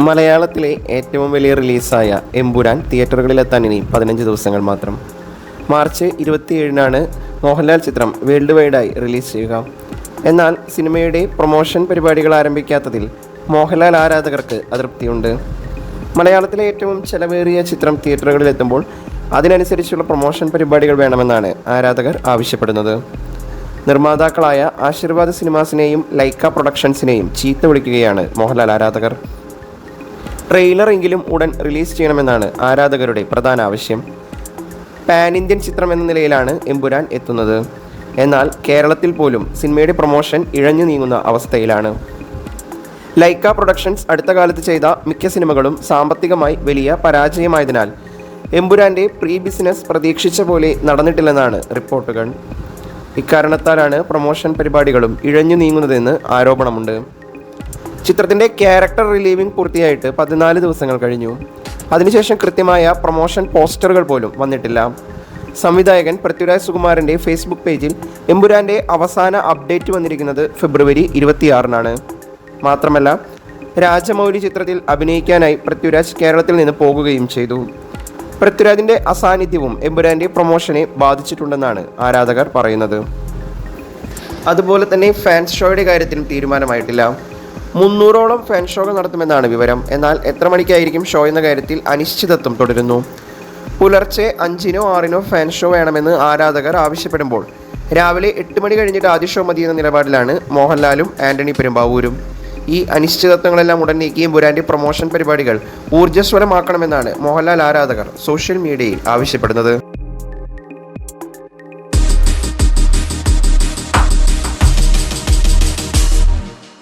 മലയാളത്തിലെ ഏറ്റവും വലിയ റിലീസായ എമ്പുരാൻ തിയേറ്ററുകളിലെത്താൻ ഇനി പതിനഞ്ച് ദിവസങ്ങൾ മാത്രം. മാർച്ച് ഇരുപത്തിയേഴിനാണ് മോഹൻലാൽ ചിത്രം വേൾഡ് വൈഡായി റിലീസ് ചെയ്യുക. എന്നാൽ സിനിമയുടെ പ്രൊമോഷൻ പരിപാടികൾ ആരംഭിക്കാത്തതിൽ മോഹൻലാൽ ആരാധകർക്ക് അതൃപ്തിയുണ്ട്. മലയാളത്തിലെ ഏറ്റവും ചെലവേറിയ ചിത്രം തിയേറ്ററുകളിൽ എത്തുമ്പോൾ അതിനനുസരിച്ചുള്ള പ്രൊമോഷൻ പരിപാടികൾ വേണമെന്നാണ് ആരാധകർ ആവശ്യപ്പെടുന്നത്. നിർമ്മാതാക്കളായ ആശീർവാദ് സിനിമാസിനെയും ലൈക്ക പ്രൊഡക്ഷൻസിനെയും ചീത്ത വിളിക്കുകയാണ് മോഹൻലാൽ ആരാധകർ. ട്രെയിലർ എങ്കിലും ഉടൻ റിലീസ് ചെയ്യണമെന്നാണ് ആരാധകരുടെ പ്രധാന ആവശ്യം. പാൻ ഇന്ത്യൻ ചിത്രം എന്ന നിലയിലാണ് എമ്പുരാൻ എത്തുന്നത്. എന്നാൽ കേരളത്തിൽ പോലും സിനിമയുടെ പ്രൊമോഷൻ ഇഴഞ്ഞു നീങ്ങുന്ന അവസ്ഥയിലാണ്. ലൈക്ക പ്രൊഡക്ഷൻസ് അടുത്ത കാലത്ത് ചെയ്ത മിക്ക സിനിമകളും സാമ്പത്തികമായി വലിയ പരാജയമായതിനാൽ എമ്പുരാന്റെ പ്രീ ബിസിനസ് പ്രതീക്ഷിച്ച പോലെ നടന്നിട്ടില്ലെന്നാണ് റിപ്പോർട്ടുകൾ. ഇക്കാരണത്താലാണ് പ്രൊമോഷൻ പരിപാടികളും ഇഴഞ്ഞു നീങ്ങുന്നതെന്ന് ആരോപണമുണ്ട്. ചിത്രത്തിന്റെ ക്യാരക്ടർ റിലീവിംഗ് പൂർത്തിയായിട്ട് പതിനാല് ദിവസങ്ങൾ കഴിഞ്ഞു. അതിനുശേഷം കൃത്യമായ പ്രൊമോഷൻ പോസ്റ്ററുകൾ പോലും വന്നിട്ടില്ല. സംവിധായകൻ പൃഥ്വിരാജ് സുകുമാരന്റെ ഫേസ്ബുക്ക് പേജിൽ എമ്പുരാന്റെ അവസാന അപ്ഡേറ്റ് വന്നിരിക്കുന്നത് ഫെബ്രുവരി ഇരുപത്തിയാറിനാണ്. മാത്രമല്ല രാജമൗലി ചിത്രത്തിൽ അഭിനയിക്കാനായി പൃഥ്വിരാജ് കേരളത്തിൽ നിന്ന് പോകുകയും ചെയ്തു. പൃഥ്വിരാജിന്റെ അസാന്നിധ്യവും എമ്പുരാന്റെ പ്രൊമോഷനെ ബാധിച്ചിട്ടുണ്ടെന്നാണ് ആരാധകർ പറയുന്നത്. അതുപോലെ തന്നെ ഫാൻസ് ഷോയുടെ കാര്യത്തിലും തീരുമാനമായിട്ടില്ല. മുന്നൂറോളം ഫാൻ ഷോകൾ നടത്തുമെന്നാണ് വിവരം. എന്നാൽ എത്ര മണിക്കായിരിക്കും ഷോ എന്ന കാര്യത്തിൽ അനിശ്ചിതത്വം തുടരുന്നു. പുലർച്ചെ അഞ്ചിനോ ആറിനോ ഫാൻ ഷോ വേണമെന്ന് ആരാധകർ ആവശ്യപ്പെടുമ്പോൾ രാവിലെ എട്ട് മണി കഴിഞ്ഞിട്ട് ആദ്യ ഷോ മതി എന്ന നിലപാടിലാണ് മോഹൻലാലും ആന്റണി പെരുമ്പാവൂരും. ഈ അനിശ്ചിതത്വങ്ങളെല്ലാം ഉടൻ നീക്കിയും ബുരാന്റെ പ്രൊമോഷൻ പരിപാടികൾ ഊർജസ്വലമാക്കണമെന്നാണ് മോഹൻലാൽ ആരാധകർ സോഷ്യൽ മീഡിയയിൽ ആവശ്യപ്പെടുന്നത്.